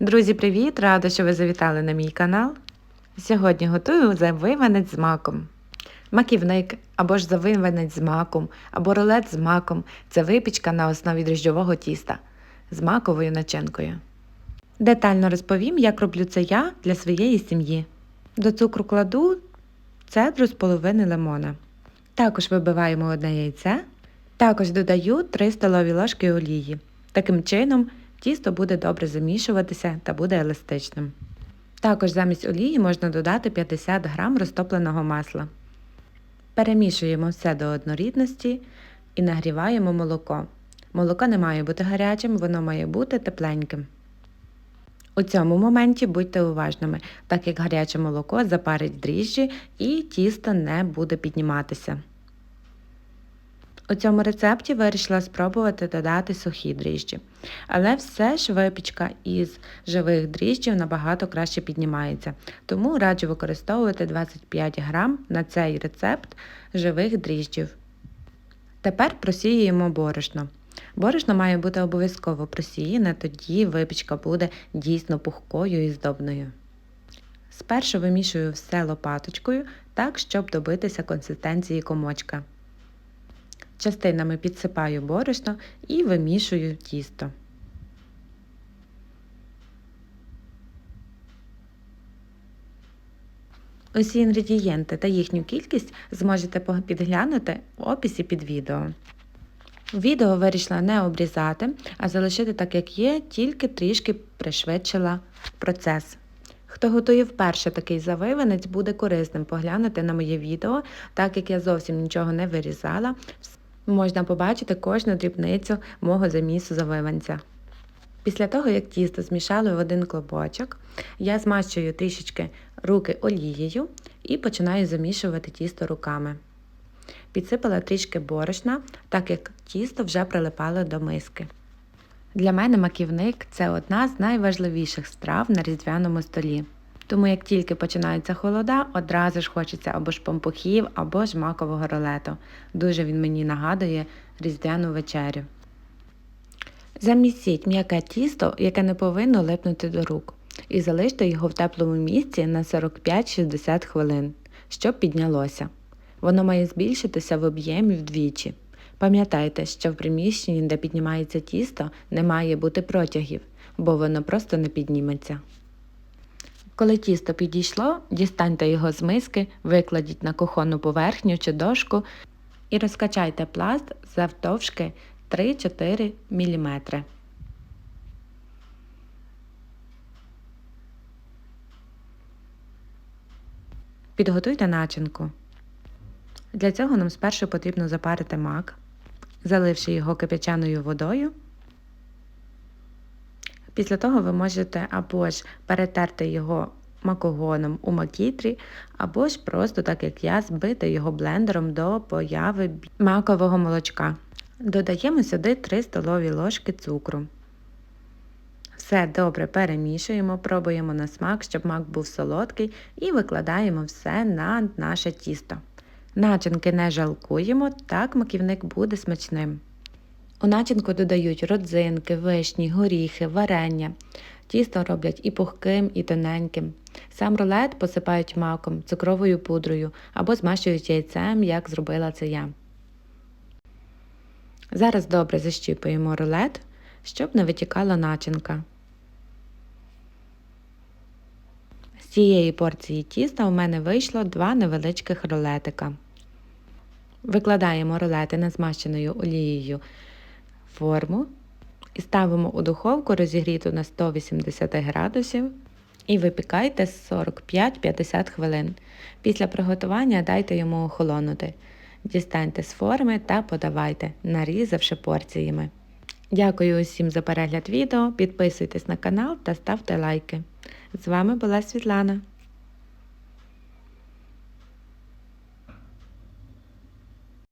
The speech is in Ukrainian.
Друзі, привіт! Рада, що ви завітали на мій канал. Сьогодні готую завиванець з маком. Маківник або ж завиванець з маком, або рулет з маком це випічка на основі дріжджового тіста з маковою начинкою. Детально розповім, як роблю це я для своєї сім'ї. До цукру кладу цедру з половини лимона. Також вибиваємо одне яйце. Також додаю 3 столові ложки олії. Таким чином тісто буде добре замішуватися та буде еластичним. Також замість олії можна додати 50 г розтопленого масла. Перемішуємо все до однорідності і нагріваємо молоко. Молоко не має бути гарячим, воно має бути тепленьким. У цьому моменті будьте уважними, так як гаряче молоко запарить дріжджі і тісто не буде підніматися. У цьому рецепті вирішила спробувати додати сухі дріжджі. Але все ж випічка із живих дріжджів набагато краще піднімається. Тому раджу використовувати 25 грам на цей рецепт живих дріжджів. Тепер просіюємо борошно. Борошно має бути обов'язково просіяне, тоді випічка буде дійсно пухкою і здобною. Спершу вимішую все лопаточкою, так, щоб добитися консистенції комочка. Частинами підсипаю борошно і вимішую тісто. Усі інгредієнти та їхню кількість зможете підглянути в описі під відео. Відео вирішила не обрізати, а залишити так, як є, тільки трішки пришвидшила процес. Хто готує вперше такий завиванець, буде корисним поглянути на моє відео, так як я зовсім нічого не вирізала, можна побачити кожну дрібницю мого замісу завиванця. Після того, як тісто змішали в один клобочок, я змащую трішечки руки олією і починаю замішувати тісто руками. Підсипала трішки борошна, так як тісто вже прилипало до миски. Для мене маківник це одна з найважливіших страв на різдвяному столі. Тому як тільки починається холода, одразу ж хочеться або ж помпухів, або ж макового рулету. Дуже він мені нагадує різдвяну вечерю. Замісіть м'яке тісто, яке не повинно липнути до рук, і залиште його в теплому місці на 45-60 хвилин, щоб піднялося. Воно має збільшитися в об'ємі вдвічі. Пам'ятайте, що в приміщенні, де піднімається тісто, не має бути протягів, бо воно просто не підніметься. Коли тісто підійшло, дістаньте його з миски, викладіть на кухонну поверхню чи дошку і розкачайте пласт завтовшки 3-4 мм. Підготуйте начинку. Для цього нам спершу потрібно запарити мак, заливши його кипячаною водою. Після того ви можете або ж перетерти його макогоном у макітрі, або ж просто, так як я, збити його блендером до появи макового молочка. Додаємо сюди 3 столові ложки цукру. Все добре перемішуємо, пробуємо на смак, щоб мак був солодкий, і викладаємо все на наше тісто. Начинки не жалкуємо, так маківник буде смачним. У начинку додають родзинки, вишні, горіхи, варення. Тісто роблять і пухким, і тоненьким. Сам рулет посипають маком, цукровою пудрою або змащують яйцем, як зробила це я. Зараз добре защіпуємо рулет, щоб не витікала начинка. З цієї порції тіста у мене вийшло два невеличких рулетика. Викладаємо рулети на змащеною олією форму і ставимо у духовку розігріту на 180 градусів і випікайте 45-50 хвилин. Після приготування дайте йому охолонути. Дістаньте з форми та подавайте, нарізавши порціями. Дякую усім за перегляд відео, підписуйтесь на канал та ставте лайки. З вами була Світлана.